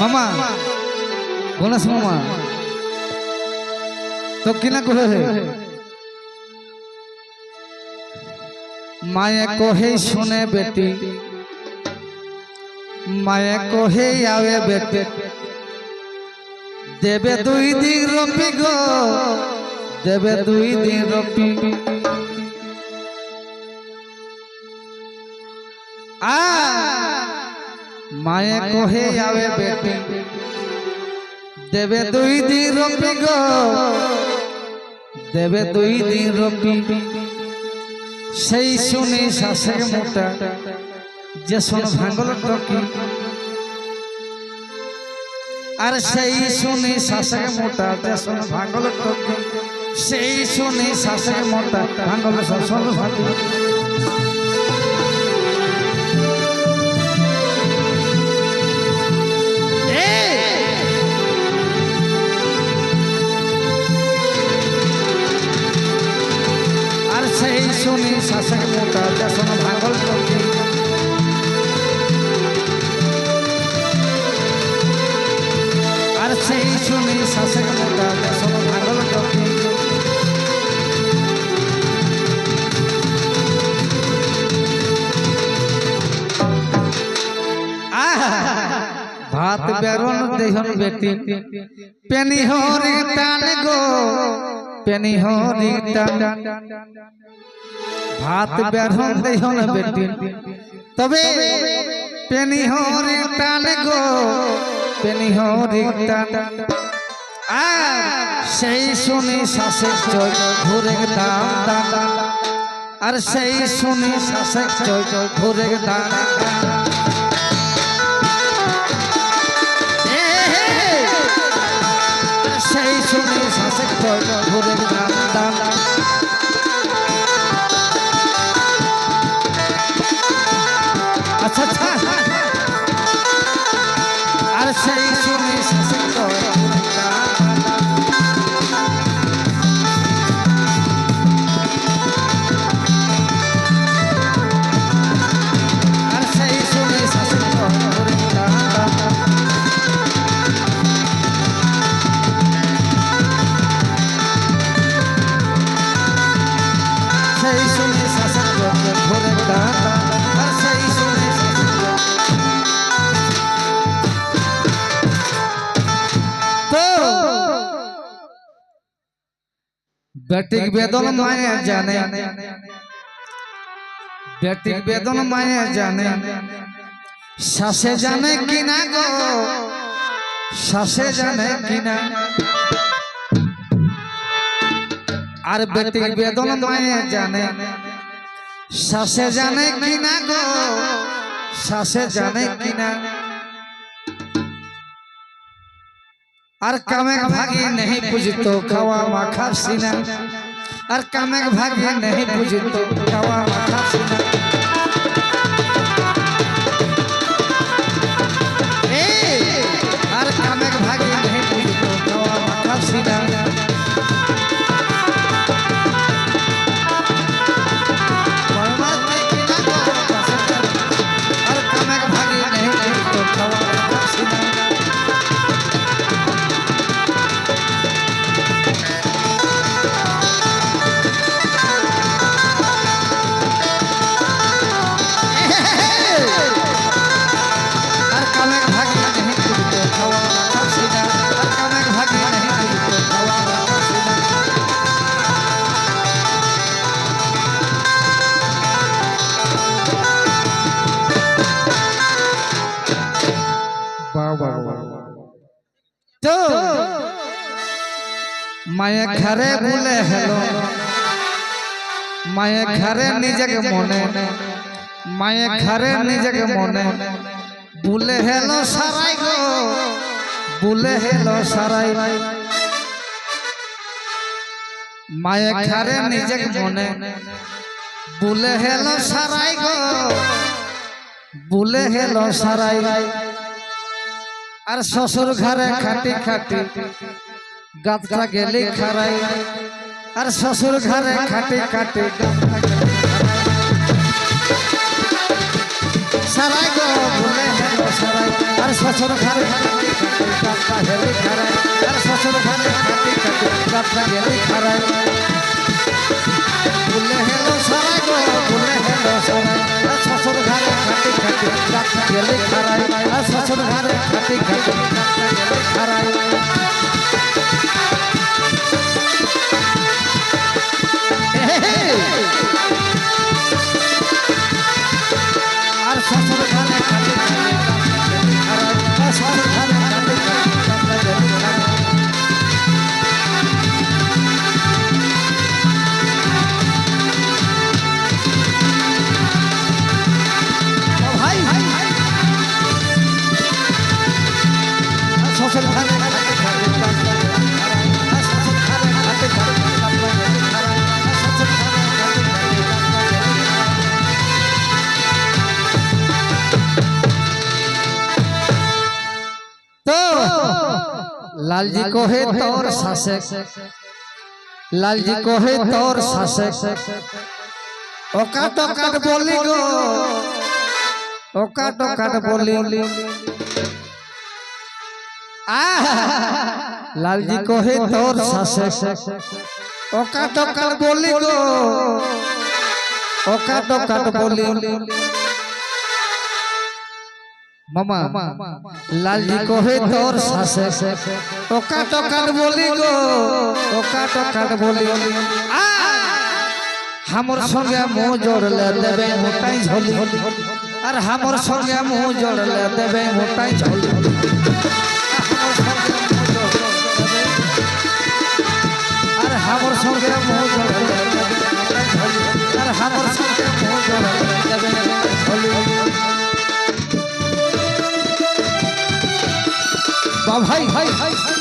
মামা গণেশ মামা? তো কিনা কহে? মায়ে কহে, শুনে বেটি। মায়ে কহে আবে বেটি। দেবে দুই দিন রপি গো। দেবে দুই দিন রপি। আ মায়ে কহে আবে বেটি। দেবে দুই দিন রপি গো। দেবে দুই দিন রপি সেই শুনে শাসের মোটা। যে শোন ভাঙল টকি। আর সেই শুনে শাসের মোটা। যে শোন ভাঙল টকি। সেই শুনে শাসের মোটা। ভাঙল শাসন ভাটি শুনি শাসক মোটা দেশন ভাগল টকি আর সেই শুনি শাসক মোটা দেশন ভাগল টকি ভাত বেরন দেহন বেটি পেনি হরি টান গো পেনি হরি টান ভাত বেরন দেহন বেটি। তবে পেনি হরে টান গো, পেনি হরে টান। আর সেই শুনি শাসক জয় ঘুরে দাম দাম আর সেই শুনি শাসক জয় ঘুরে দাম 擦擦。বেটিক বেদন মায়ে জানে। বেটিক বেদন মায়ে জানে। শ্বাসে জানে কিনা গো? শ্বাসে জানে কিনা? আর বেটিক বেদন মায়ে জানে। শ্বাসে জানে কিনা গো? শ্বাসে জানে কিনা? আর কামেক ভাগে নেই বুঝতো খাওয়া মাখার সিনা। আর কামেক ভাগে নেই বুঝতো খাওয়া মাখার সিনা। তো, মায়ে ঘরে বলে হেলো। মায়ে ঘরে নিজেকে মনে। মায়ে ঘরে নিজেকে মনে। বুলে হেলো সারাই গো। বুলে হেলো সারাই। মায়ে ঘরে নিজেকে মনে। বুলে হেলো সারাই গো। বুলে হেলো সারাই। আর শ্বশুর ঘরে খাটি খাটি গাতটা গেলে খারাই আর শ্বশুর ঘরে খাটি খাটি গেলে। সারাই গো ভুলে সারাই। আর শ্বশুর ঘরে হেলে খারাই আর শ্বশুর ঘরে খাটি খাটি যাত্রা গেলে খারাই হেলো সারাই গো হেলো সারাই। আর শ্বশুর ঘরে খাটি খাটি গেলে খারাই লালজি কোহে তোর শাসক। লালজি কোহে তোর শাসক। ওকা টকাট বলি গো। ওকা টকাট বলি লালজি কোহে তোর শাসক। ওকা টকাট বলি গো। ওকা টকাট বলি। মামা লালজি কোহে তোর শাসক। ওকা টকাট বলি গো ওকা টকাট বলি। হামর সঙ্গে মুহ জোড়লে দেবে মোটাই ঝলি। আর হামর সঙ্গে মুহ জোড়লে দেবে মোটাই ঝলি। আর হামর সঙ্গে মুহ জোড়লে দেবে মোটাই ঝলি। আর হামর সঙ্গে মুহ জোড়লে দেবে ঝলি। ভাই।